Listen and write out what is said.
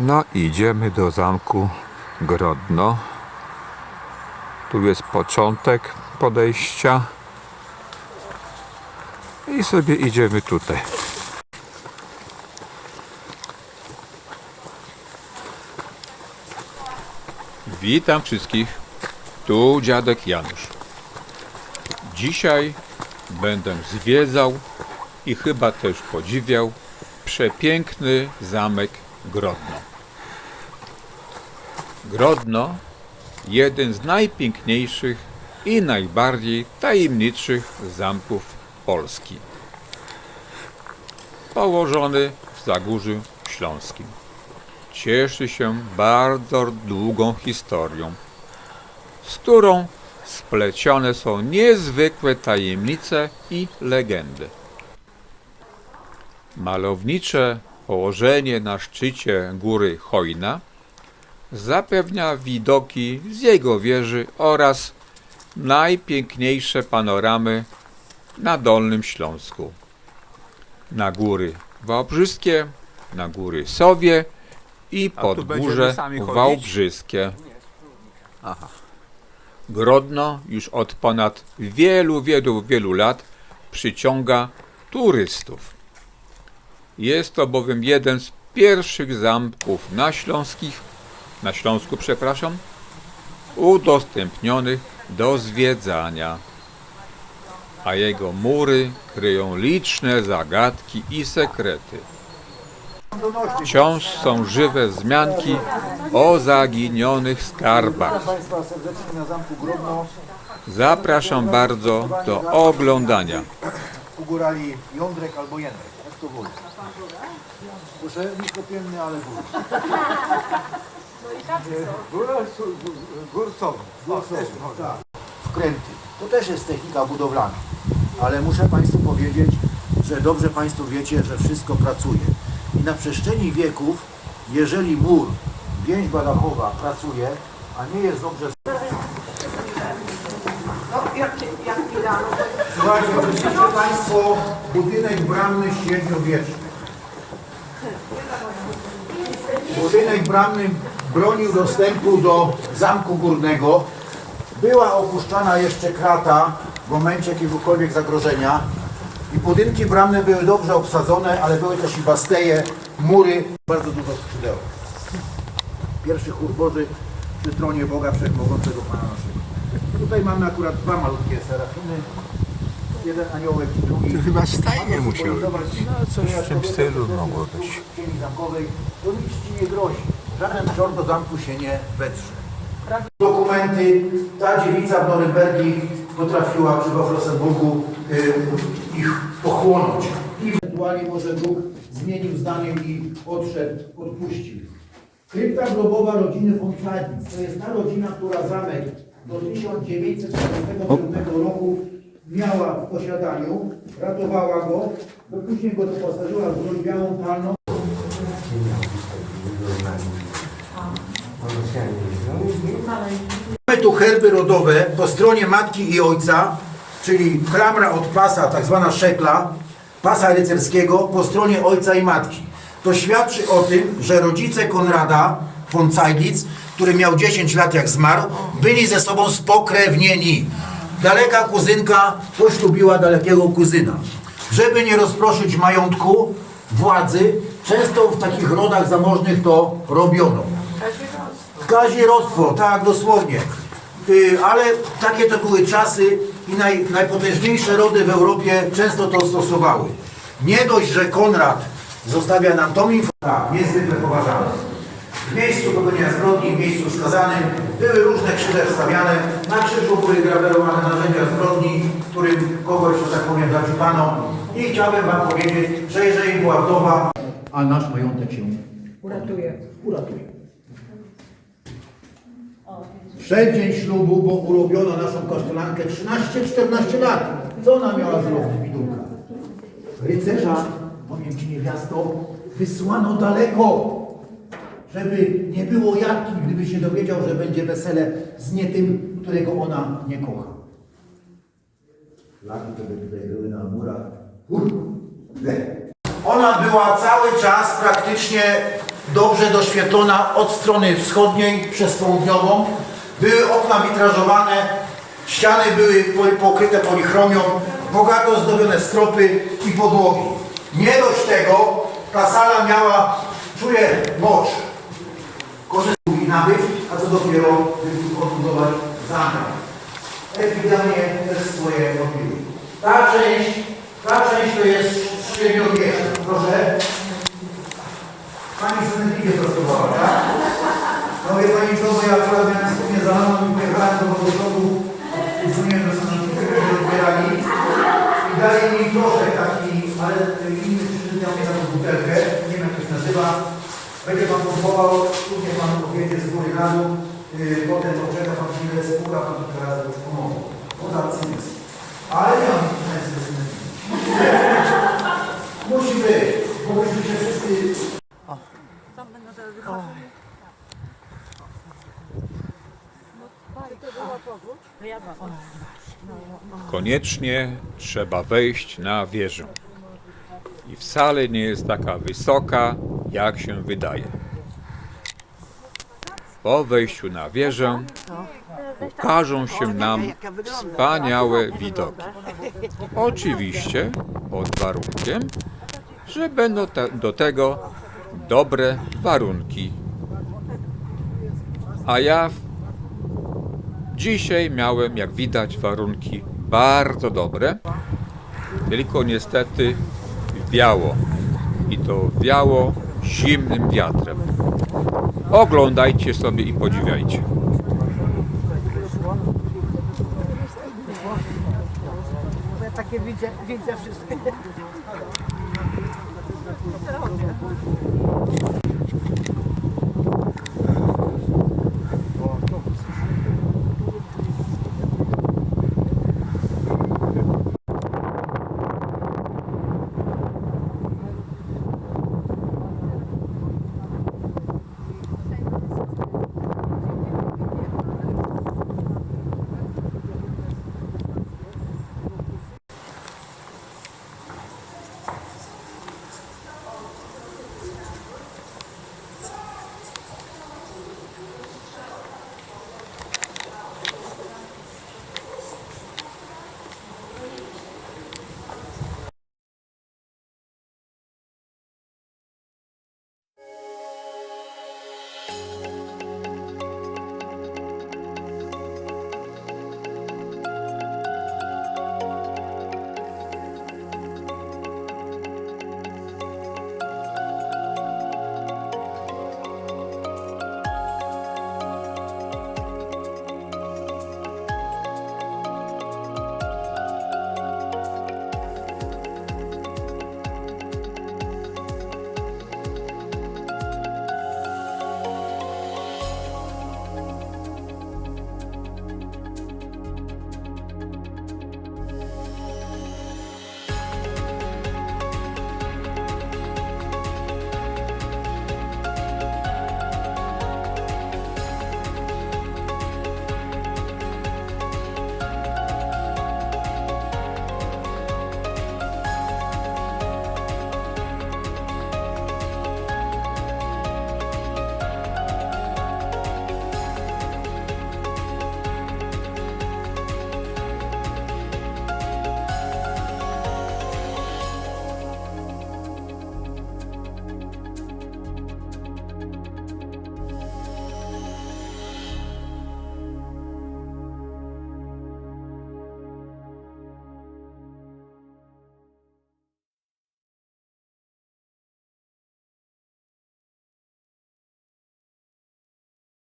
No idziemy do zamku Grodno. Tu jest początek podejścia. I sobie idziemy tutaj. Witam wszystkich. Tu dziadek Janusz. Dzisiaj będę zwiedzał i chyba też podziwiał przepiękny zamek Grodno. Grodno jeden z najpiękniejszych i najbardziej tajemniczych zamków Polski. Położony w Zagórzu Śląskim. Cieszy się bardzo długą historią, z którą splecione są niezwykłe tajemnice i legendy. Malownicze położenie na szczycie góry Hojna zapewnia widoki z jego wieży oraz najpiękniejsze panoramy na Dolnym Śląsku. Na góry Wałbrzyskie, na góry Sowie i Podgórze? Wałbrzyskie. Grodno już od ponad wielu, wielu, wielu lat przyciąga turystów. Jest to bowiem jeden z pierwszych zamków na Śląskich, na Śląsku, przepraszam, udostępnionych do zwiedzania. A jego mury kryją liczne zagadki i sekrety. Wciąż są żywe wzmianki o zaginionych skarbach. Zapraszam bardzo do oglądania. u górali Jądrek albo Jędrek, jak to woli. Proszę, niskopienny, ale gór. Górsowy. Górsowy, tak. Wkręty. To też jest technika budowlana. Ale muszę Państwu powiedzieć, że dobrze Państwo wiecie, że wszystko pracuje. I na przestrzeni wieków, jeżeli mur, więźba dachowa pracuje, a nie jest dobrze Słuchajcie, widzicie Państwo budynek bramny średniowieczny. Budynek bramny bronił dostępu do Zamku Górnego. Była opuszczana jeszcze krata w momencie jakiegokolwiek zagrożenia. I budynki bramne były dobrze obsadzone, ale były też i basteje, mury. Bardzo dużo skrzydełek. Pierwszy chór Boży przy tronie Boga Wszechmogącego Pana naszego. Tutaj mamy akurat dwa malutkie serafiny. Jeden aniołek i drugi. To chyba stajnie musiały symbolizować No, coś w tym stylu mogło być. Zamkowej. To nic ci nie grozi. Żaden czor do zamku się nie wetrze. Dokumenty. Ta dziewica w Norymbergi potrafiła przy Wafrosenburgu y, ich pochłonąć. I ewentualnie może Bóg zmienił zdanie i odszedł, odpuścił. Krypta grobowa rodziny von Kleitnitz. To jest ta rodzina, która zamek do 1945 roku miała w posiadaniu, ratowała go, bo później go doposażyła w broń białą palną. Mamy tu herby rodowe po stronie matki i ojca, czyli klamra od pasa, tak zwana szekla, pasa rycerskiego po stronie ojca i matki. To świadczy o tym, że rodzice Konrada von Zeidlitz, który miał 10 lat jak zmarł, byli ze sobą spokrewnieni. Daleka kuzynka poślubiła dalekiego kuzyna. Żeby nie rozproszyć majątku, władzy, często w takich rodach zamożnych to robiono. Kazirostwo, tak dosłownie. Y, Ale takie to były czasy i naj, najpotężniejsze rody w Europie często to stosowały. Nie dość, że Konrad zostawia nam tą informację, niezwykle poważane. W miejscu popełnienia zbrodni, w miejscu skazanym były różne krzyże wstawiane. Na krzyżu były grawerowane narzędzia zbrodni, którym kogoś, że tak powiem, zaczupano. I chciałbym Wam powiedzieć, że jeżeli była wdowa, a nasz majątek się Uratuje. uratuje. Przeddzień ślubu, bo urobiono naszą kasztelankę 13-14 lat. Co ona miała zrobić, bidulka? Rycerza, powiem Ci niewiasto, wysłano daleko, żeby nie było jadki, gdyby się dowiedział, że będzie wesele z nie tym, którego ona nie kocha. Laki by tutaj były na murach. Ur. Ona była cały czas praktycznie dobrze doświetlona od strony wschodniej przez południową. Były okna witrażowane, ściany były po- pokryte polichromią, bogato zdobione stropy i podłogi. Nie dość tego, ta sala miała, czuję, moc. Korzystał nabyć, a co dopiero odbudować zamek. Epidemie też swoje robiły. Ta część, ta część to jest Będzie Pan pompował, później Pan powiedzie z góry na dół, yy, potem poczeka Pan chwilę, spuka Pan kilka razy pomogą. Woda cynys. Ale nie mam nic Musi być, bo myśmy się wszyscy Koniecznie trzeba wejść na wieżę. I wcale nie jest taka wysoka, jak się wydaje. Po wejściu na wieżę ukażą się nam wspaniałe widoki. Oczywiście pod warunkiem, że będą te, do tego dobre warunki. A ja Dzisiaj miałem, jak widać, warunki bardzo dobre, tylko niestety wiało. I to wiało zimnym wiatrem. Oglądajcie sobie i podziwiajcie. Ja takie widzę, widzę wszystkie.